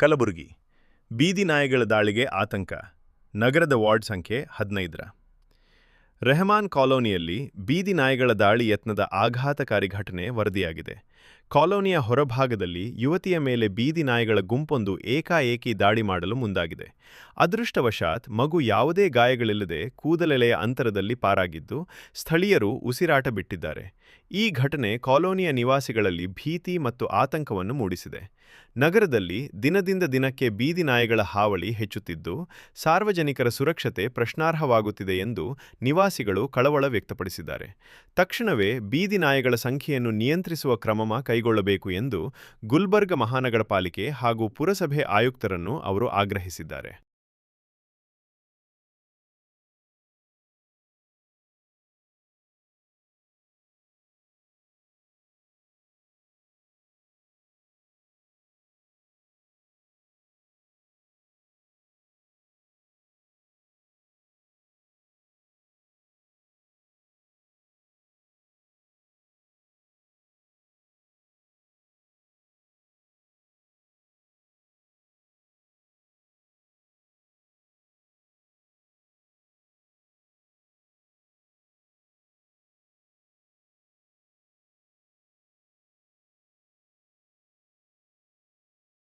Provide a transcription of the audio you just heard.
ಕಲಬುರಗಿ, ಬೀದಿ ನಾಯಿಗಳ ದಾಳಿಗೆ ಆತಂಕ, ನಗರದ ವಾರ್ಡ್ ಸಂಖ್ಯೆ ಹದಿನೈದರ. ರೆಹಮಾನ್ ಕಾಲೋನಿಯಲ್ಲಿ ಬೀದಿ ನಾಯಿಗಳ ದಾಳಿ ಯತ್ನದ ಆಘಾತಕಾರಿ ಘಟನೆ ವರದಿಯಾಗಿದೆ. ಕಾಲೋನಿಯ ಹೊರಭಾಗದಲ್ಲಿ ಯುವತಿಯ ಮೇಲೆ ಬೀದಿ ನಾಯಿಗಳ ಗುಂಪೊಂದು ಏಕಾಏಕಿ ದಾಳಿ ಮಾಡಲು ಮುಂದಾಗಿದೆ. ಅದೃಷ್ಟವಶಾತ್ ಮಗು ಯಾವುದೇ ಗಾಯಗಳಿಲ್ಲದೆ ಕೂದಲೆಲೆಯ ಅಂತರದಲ್ಲಿ ಪಾರಾಗಿದ್ದು, ಸ್ಥಳೀಯರು ಉಸಿರಾಟ ಬಿಟ್ಟಿದ್ದಾರೆ. ಈ ಘಟನೆ ಕಾಲೋನಿಯ ನಿವಾಸಿಗಳಲ್ಲಿ ಭೀತಿ ಮತ್ತು ಆತಂಕವನ್ನು ಮೂಡಿಸಿದೆ. ನಗರದಲ್ಲಿ ದಿನದಿಂದ ದಿನಕ್ಕೆ ಬೀದಿ ನಾಯಿಗಳ ಹಾವಳಿ ಹೆಚ್ಚುತ್ತಿದ್ದು, ಸಾರ್ವಜನಿಕರ ಸುರಕ್ಷತೆ ಪ್ರಶ್ನಾರ್ಹವಾಗುತ್ತಿದೆ ಎಂದು ನಿವಾಸಿಗಳು ಕಳವಳ ವ್ಯಕ್ತಪಡಿಸಿದ್ದಾರೆ. ತಕ್ಷಣವೇ ಬೀದಿ ನಾಯಿಗಳ ಸಂಖ್ಯೆಯನ್ನು ನಿಯಂತ್ರಿಸುವ ಕ್ರಮ ಕೈಗೊಳ್ಳಬೇಕು ಎಂದು ಗುಲ್ಬರ್ಗ ಮಹಾನಗರ ಪಾಲಿಕೆ ಹಾಗೂ ಪುರಸಭೆ ಆಯುಕ್ತರನ್ನು ಅವರು ಆಗ್ರಹಿಸಿದ್ದಾರೆ.